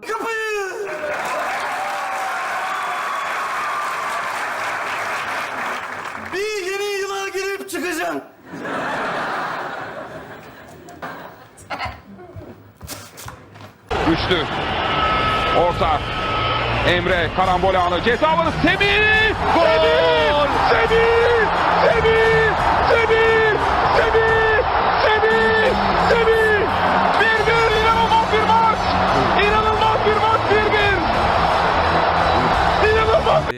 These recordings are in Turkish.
Kapıyı! Bir yeni yıla girip çıkacağım. Güçlü. Orta. Emre karambol anı. Ceza alanı. Semih! Semih! Semih! Semih! Semih! Semih! Semih!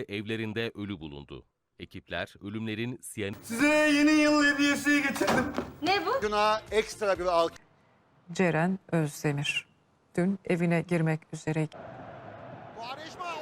Evlerinde ölü bulundu. Ekipler ölümlerin siyan Size yeni yıl hediyesi getirdim. Ne bu? Buna ekstra bir alkış. Ceren Özdemir. Dün evine girmek üzere Quaresma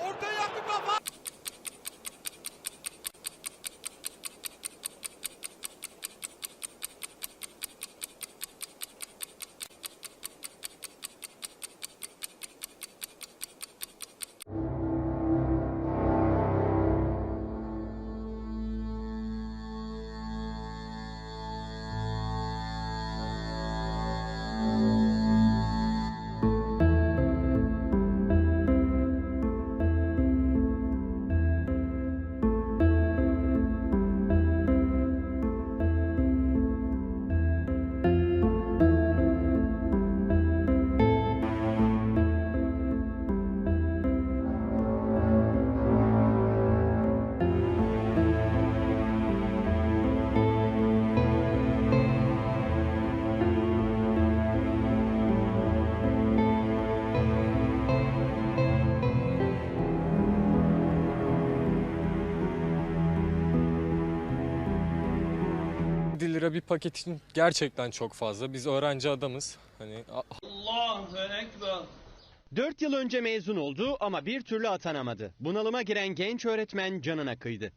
lira bir paket için gerçekten çok fazla. Biz öğrenci adamız. Hani a- 4 yıl önce mezun oldu ama bir türlü atanamadı. Bunalıma giren genç öğretmen canına kıydı.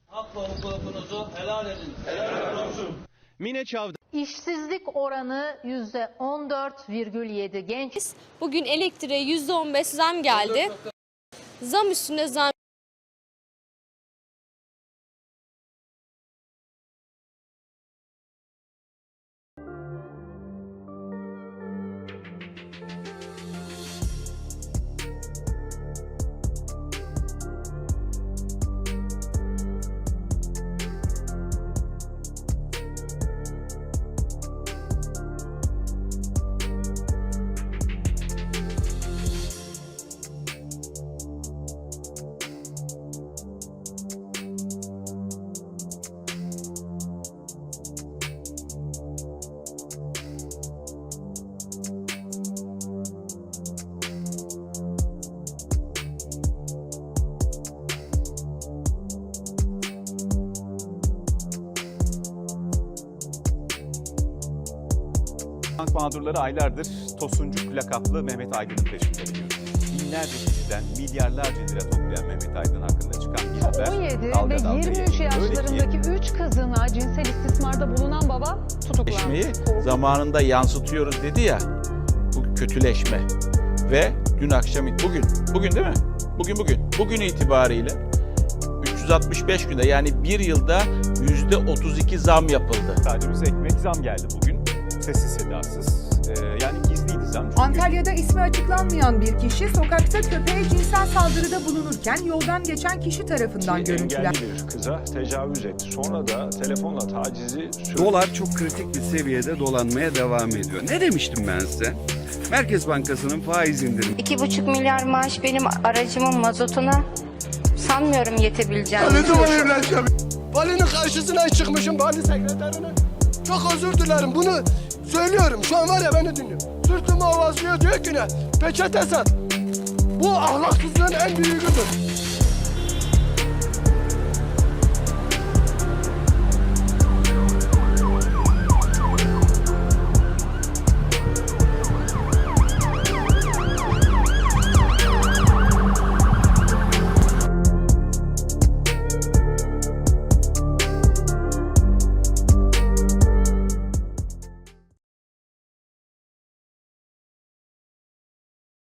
Mine Çavdar İşsizlik oranı %14,7 genç Bugün elektriğe %15 zam geldi. Zam üstüne zam Bank mağdurları aylardır Tosuncuk lakaplı Mehmet Aydın'ın peşinde biliyor. Binlerce kişiden milyarlarca lira toplayan Mehmet Aydın hakkında çıkan bir haber 17 dalga ve dalga 23 yayılıyor. Öyle ki yaşlarındaki 3 kızına cinsel istismarda bulunan baba tutuklandı. Zamanında yansıtıyoruz dedi ya. Bu kötüleşme. Ve dün akşam bugün bugün değil mi? Bugün bugün. Bugün itibariyle 365 günde yani bir yılda yüzde 32 zam yapıldı. sadece bize ekmek zam geldi bugün. Sessiz sedasız. Ee, yani gizliydi zam. Çünkü Antalya'da ismi açıklanmayan bir kişi sokakta köpeğe cinsel saldırıda bulunurken yoldan geçen kişi tarafından görüntülen. engelli bir kıza tecavüz etti. Sonra da telefonla tacizi Dolar çok kritik bir seviyede dolanmaya devam ediyor. Ne demiştim ben size? Merkez Bankası'nın faiz indirimi 2,5 milyar maaş benim aracımın mazotuna sanmıyorum yetebileceğini. evleneceğim? Valinin karşısına çıkmışım vali sekreterine. Çok özür dilerim bunu söylüyorum. Şu an var ya beni dinliyor. Sırtımı ovazlıyor diyor ki ne? Peçete sat. Bu ahlaksızlığın en büyüğüdür.